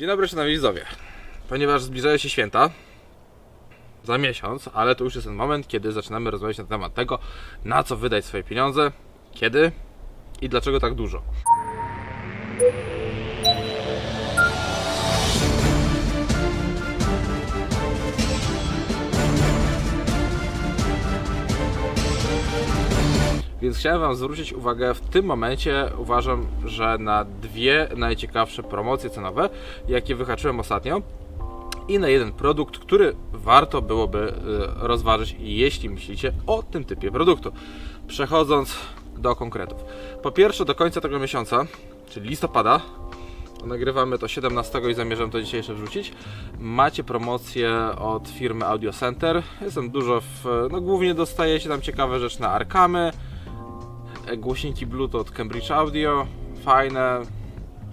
Dzień dobry, szanowni widzowie. Ponieważ zbliżają się święta za miesiąc, ale to już jest ten moment, kiedy zaczynamy rozmawiać na temat tego, na co wydać swoje pieniądze, kiedy i dlaczego tak dużo. Więc chciałem Wam zwrócić uwagę w tym momencie, uważam, że na dwie najciekawsze promocje cenowe, jakie wyhaczyłem ostatnio i na jeden produkt, który warto byłoby y, rozważyć, jeśli myślicie o tym typie produktu. Przechodząc do konkretów. Po pierwsze, do końca tego miesiąca, czyli listopada, nagrywamy to 17 i zamierzam to dzisiejsze wrzucić, macie promocję od firmy Audio Center. Jestem dużo w, no głównie dostajecie tam ciekawe rzeczy na Arkamy, e, głośniki Bluetooth Cambridge Audio, fajne,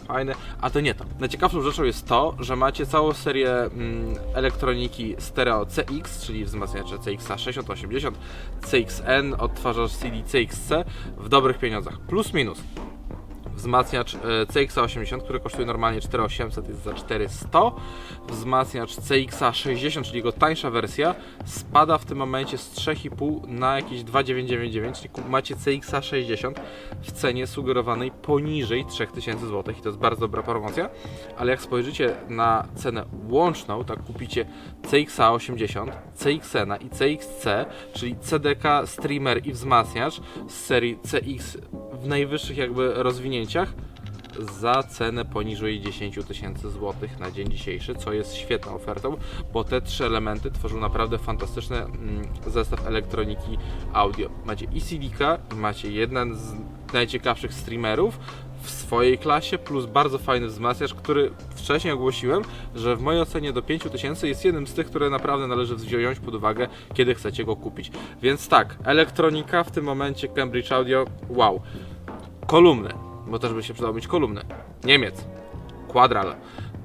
fajne, a to nie to. Najciekawszą rzeczą jest to, że macie całą serię mm, elektroniki stereo CX, czyli wzmacniacze CX 6080, CXN, odtwarzacz CD CXC w dobrych pieniądzach, plus minus. Wzmacniacz e, CX80, który kosztuje normalnie 4800, jest za 400. Wzmacniacz CX60, czyli jego tańsza wersja, spada w tym momencie z 3,5 na jakieś 2,999, czyli macie CX60 w cenie sugerowanej poniżej 3000 zł i to jest bardzo dobra promocja. Ale jak spojrzycie na cenę łączną, tak kupicie CX80, CXN i CXC, czyli CDK, streamer i wzmacniacz z serii CX w najwyższych jakby rozwinięciach za cenę poniżej 10 tysięcy złotych na dzień dzisiejszy, co jest świetną ofertą, bo te trzy elementy tworzą naprawdę fantastyczny mm, zestaw elektroniki audio. Macie i i macie jeden z najciekawszych streamerów w swojej klasie, plus bardzo fajny wzmacniacz, który wcześniej ogłosiłem, że w mojej ocenie do 5000 jest jednym z tych, które naprawdę należy wziąć pod uwagę, kiedy chcecie go kupić. Więc tak, elektronika w tym momencie Cambridge Audio, wow. Kolumny, bo też by się przydało mieć kolumny. Niemiec. Quadral.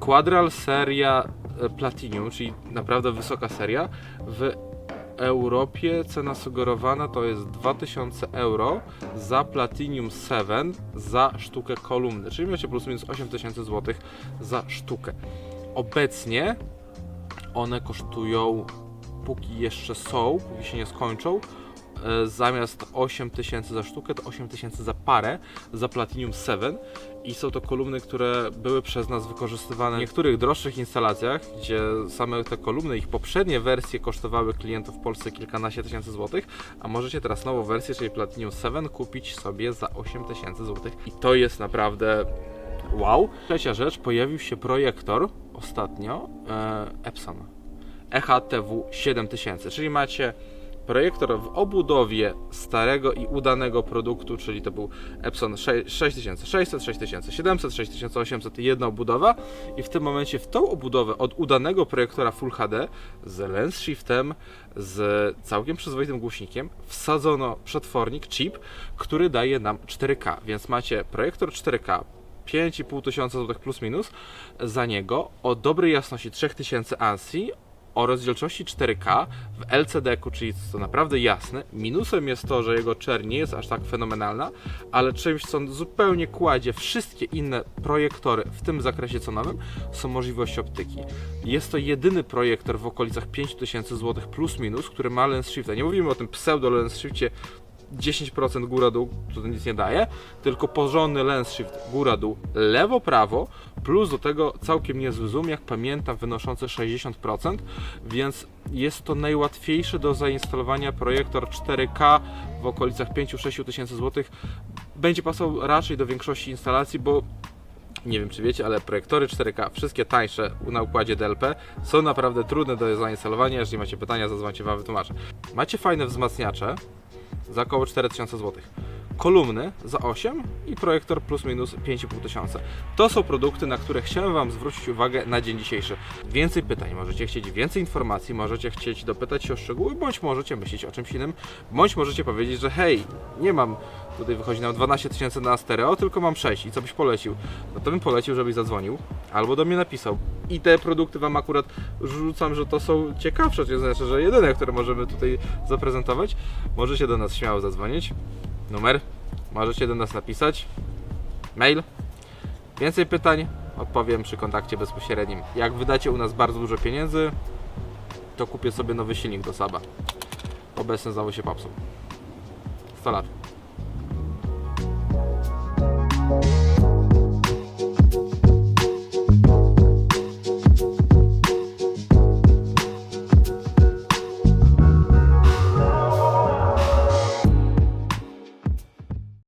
Quadral seria e, Platinum, czyli naprawdę wysoka seria. W Europie cena sugerowana to jest 2000 euro za Platinum 7 za sztukę kolumny, czyli macie plus minus 8000 zł za sztukę. Obecnie one kosztują, póki jeszcze są, póki się nie skończą, zamiast 8000 za sztukę, to 8000 za parę, za Platinum 7 i są to kolumny, które były przez nas wykorzystywane w niektórych droższych instalacjach, gdzie same te kolumny, ich poprzednie wersje kosztowały klientów w Polsce kilkanaście tysięcy złotych, a możecie teraz nową wersję, czyli Platinum 7 kupić sobie za 8000 złotych. I to jest naprawdę wow. Trzecia rzecz, pojawił się projektor ostatnio e, Epson. E EHTW 7000, czyli macie projektor w obudowie starego i udanego produktu, czyli to był Epson 6600, 6700, 6800, jedna obudowa. I w tym momencie w tą obudowę od udanego projektora Full HD z lens shiftem, z całkiem przyzwoitym głośnikiem wsadzono przetwornik, chip, który daje nam 4K, więc macie projektor 4K 5,5 tysiąca plus minus. Za niego o dobrej jasności 3000 ANSI o rozdzielczości 4K w LCD-ku, czyli jest to naprawdę jasne. Minusem jest to, że jego czerń nie jest aż tak fenomenalna, ale czymś, co zupełnie kładzie wszystkie inne projektory w tym zakresie cenowym, są możliwości optyki. Jest to jedyny projektor w okolicach 5000 zł plus minus, który ma lens shifta. Nie mówimy o tym pseudo lens shifcie 10% góra-dół, to nic nie daje, tylko porządny lens shift góra-dół, lewo-prawo, plus do tego całkiem niezły zoom, jak pamiętam, wynoszący 60%, więc jest to najłatwiejszy do zainstalowania projektor 4K w okolicach 5-6 tysięcy złotych. Będzie pasował raczej do większości instalacji, bo nie wiem czy wiecie, ale projektory 4K, wszystkie tańsze na układzie DLP są naprawdę trudne do zainstalowania. Jeżeli macie pytania, zadzwońcie Wam wytłumaczę. Macie fajne wzmacniacze, za około 4000 zł. Kolumny za 8 i projektor plus minus 5500. tysiąca. To są produkty, na które chciałem Wam zwrócić uwagę na dzień dzisiejszy. Więcej pytań, możecie chcieć więcej informacji, możecie chcieć dopytać się o szczegóły, bądź możecie myśleć o czymś innym, bądź możecie powiedzieć, że hej, nie mam, tutaj wychodzi nam 12 tysięcy na stereo, tylko mam 6 i co byś polecił? No to bym polecił, żebyś zadzwonił albo do mnie napisał. I te produkty Wam akurat rzucam, że to są ciekawsze, to znaczy, że jedyne, które możemy tutaj zaprezentować. Możecie do nas śmiało zadzwonić. Numer możecie do nas napisać. Mail. Więcej pytań odpowiem przy kontakcie bezpośrednim. Jak wydacie u nas bardzo dużo pieniędzy, to kupię sobie nowy silnik do Saba. Obecny znowu się popsuł. 100 lat.